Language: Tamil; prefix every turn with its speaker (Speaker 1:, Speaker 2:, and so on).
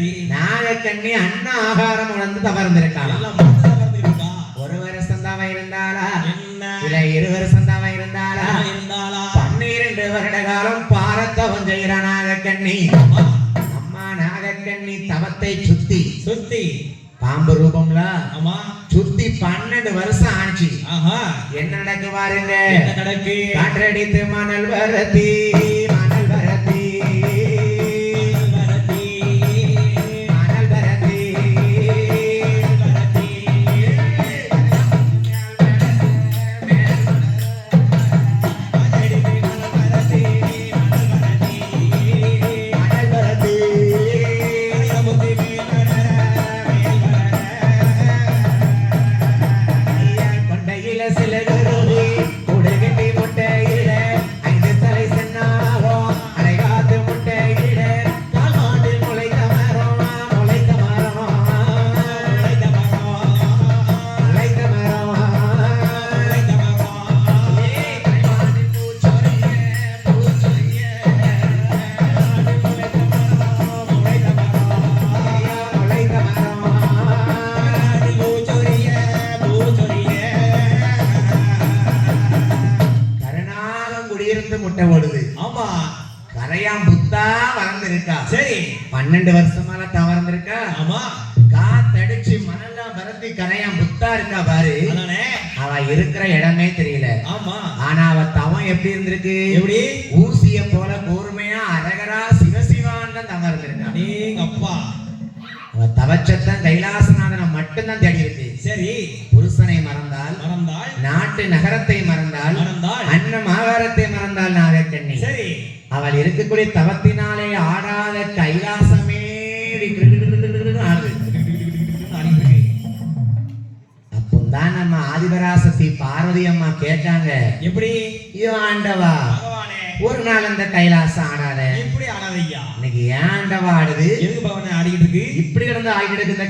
Speaker 1: நாகக்கண்ணி அன்ன ஆகாரம் உணர்ந்து
Speaker 2: மறந்துருக்கா.
Speaker 1: ஒரு வருஷம் தவ இருந்தாளா? இல்ல இரு வருஷம் தவ இருந்தாளா? பன்னிரண்டு வருட காலம் பாரத்தவம் செய்கிற நாகக்கண்ணி. அம்மா நாகக்கண்ணி தவத்தை சுத்தி.
Speaker 2: சுத்தி.
Speaker 1: பாம்பு ரூபம்ல?
Speaker 2: ஆமா.
Speaker 1: சுத்தி பன்னெண்டு வருஷம் ஆச்சு.
Speaker 2: ஆஹா.
Speaker 1: என்ன நடக்கு? பாருங்க காற்றடித்து மணல் வரத்தி. Alegre é குடியிருந்து முட்டை ஓடுது
Speaker 2: ஆமா.
Speaker 1: கரையாம் புத்தா வளர்ந்திருக்கா.
Speaker 2: சரி.
Speaker 1: பன்னெண்டு வருஷமால தவறந்திருக்கா.
Speaker 2: ஆமா.
Speaker 1: காத்தடிச்சு மணல்லாம் பரத்தி கரையாம் புத்தா இருக்கா பாரு. அவ இருக்கிற இடமே தெரியல.
Speaker 2: ஆமா.
Speaker 1: ஆனா அவ தவம் எப்படி இருந்திருக்கு?
Speaker 2: எப்படி?
Speaker 1: ஊசிய போல கூர்மையா அரகரா சிவசிவான் தான் தவம் இருந்திருக்கா
Speaker 2: நீங்க அப்பா.
Speaker 1: அவ தவச்சத்தான் கைலாசநாதனை மட்டும்தான் தேடி இருக்கு.
Speaker 2: சரி.
Speaker 1: நாட்டு நகரத்தை மறந்தால் அன்னம் ஆகாரத்தை மறந்தால் நாகக்கண்ணி
Speaker 2: சரி.
Speaker 1: அவள் இருக்கக்கூடிய தவத்தினாலே ஆடாத கைலாசமே ஆடுது. அப்போதான் நம்ம ஆதிபராசக்தி பார்வதி அம்மா கேட்டாங்க
Speaker 2: எப்படி?
Speaker 1: ஐயோ ஆண்டவா ஒரு நாள் அந்த கைலாசம் ஆடாத.
Speaker 2: எப்படி ஆடாதையா
Speaker 1: இன்னைக்கு ஏன் ஆண்டவா ஆடுது?
Speaker 2: எதுக்கு ஆடிக்கிட்டு இருக்கு?
Speaker 1: இப்படி கிடந்து ஆடிட்டு இருக்கு